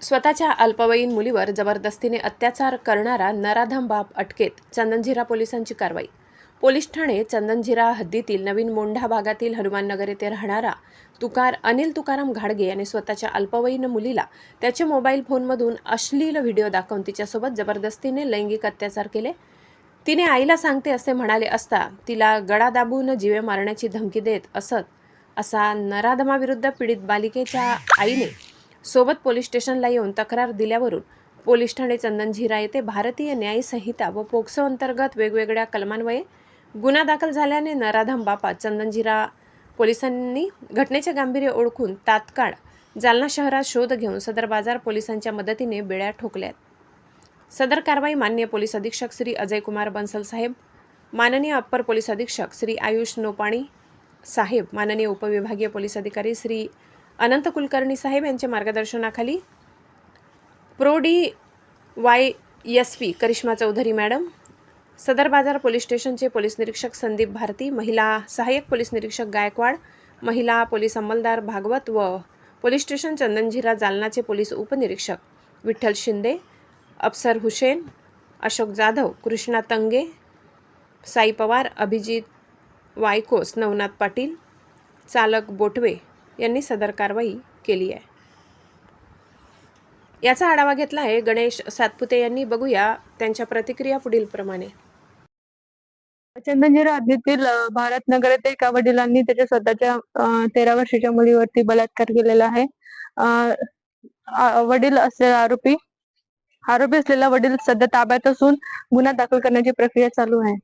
स्वतःच्या अल्पवयीन मुलीवर जबरदस्तीने अत्याचार करणारा नराधम बाप अटकेत चंदनझिरा पोलिसांची कारवाई. पोलीस ठाणे चंदनझिरा हद्दीतील नवीन मोंढा भागातील हनुमाननगर येथे राहणारा तुकार अनिल तुकाराम घाडगे याने स्वतःच्या अल्पवयीन मुलीला त्याच्या मोबाईल फोनमधून अश्लील व्हिडिओ दाखवून तिच्यासोबत जबरदस्तीने लैंगिक अत्याचार केले. तिने आईला सांगते असे म्हणाले असता तिला गळा दाबून जीवे मारण्याची धमकी देत असत असा नराधमाविरुद्ध पीडित बालिकेच्या आईने सोबत पोलीस स्टेशनला येऊन तक्रार दिल्यावरून पोलीस ठाणे चंदनझिरा येथे भारतीय न्याय संहिता व पोक्सो अंतर्गत वेगवेगळ्या कलमान्वये गुन्हा दाखल झाल्याने नराधम बापा चंदनझिरा पोलिसांनी घटनेचे गांभीर्य ओळखून तात्काळ जालना शहरात शोध घेऊन सदर बाजार पोलिसांच्या मदतीने बेड्या ठोकल्यात. सदर कारवाई माननीय पोलीस अधीक्षक श्री अजय कुमार बन्सल साहेब माननीय अप्पर पोलीस अधीक्षक श्री आयुष नोपाणी साहेब माननीय उपविभागीय पोलीस अधिकारी श्री अनंत कुलकर्णी साहेब यांच्या मार्गदर्शनाखाली pro D Y S P Karishma Chaudhari madam Sadar Bazar police स्टेशनचे पोलीस निरीक्षक संदीप भारती महिला सहाय्यक पोलीस निरीक्षक गायकवाड महिला पोलीस अंमलदार भागवत व पोलीस स्टेशन चंदनझिरा जालनाचे पोलीस उपनिरीक्षक विठ्ठल शिंदे अफसर हुसेन अशोक जाधव कृष्णा तंगे साई पवार अभिजित वायकोस नवनाथ पाटील चालक बोटवे यांनी सदर कारवाई केली आहे. याचा आढावा घेतला आहे गणेश सातपुते यांनी. बघूया त्यांच्या प्रतिक्रिया पुढील प्रमाणे. चंदनजिरा हद्दीतील भारत नगर येथे एका वडिलांनी त्याच्या स्वतःच्या तेरा वर्षाच्या मुलीवरती बलात्कार केलेला आहे. वडील असलेला आरोपी आरोपी असलेला वडील सध्या ताब्यात असून गुन्हा दाखल करण्याची प्रक्रिया चालू आहे.